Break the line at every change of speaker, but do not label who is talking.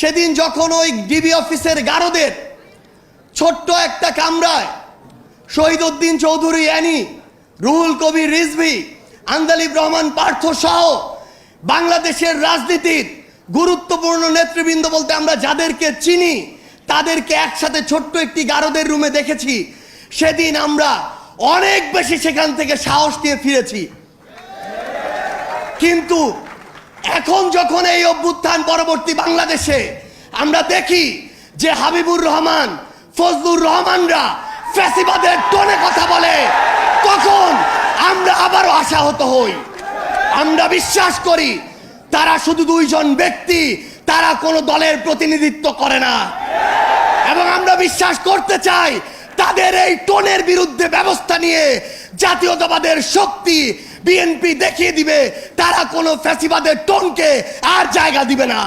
সেদিন যখন ওই ডিবি অফিসের গারদের ছোট্ট একটা কামরায় শহীদ উদ্দিন চৌধুরী, অ্যানি, রুহুল কবির রিজভি আন্দালিব রহমান পার্থ সহ বাংলাদেশের রাজনীতির গুরুত্বপূর্ণ নেতৃবৃন্দ বলতে আমরা যাদেরকে চিনি, তাদেরকে একসাথে ছোট্ট একটি গারদের রুমে দেখেছি। সেদিন আমরা অনেক বেশি সেখান থেকে সাহস নিয়ে ফিরেছি। কিন্তু এখন যখন এই অভ্যুত্থান পরবর্তী বাংলাদেশে, আমরা দেখি যে হাবিবুর রহমান, ফজলুর রহমানরা ফ্যাসিবাদের টোনে কথা বলে, তখন আমরা আবারও আশাহত হই। আমরা বিশ্বাস করি, তারা শুধু দুইজন ব্যক্তি, তারা কোনো দলের প্রতিনিধিত্ব করে না। এবং আমরা বিশ্বাস করতে চাই, তাদের এই টোনের বিরুদ্ধে ব্যবস্থা নিয়ে জাতীয়তাবাদের শক্তি বিএনপি দেখিয়ে দিবে তারা কোনো ফ্যাসিবাদের টোনকে আর জায়গা দিবে না।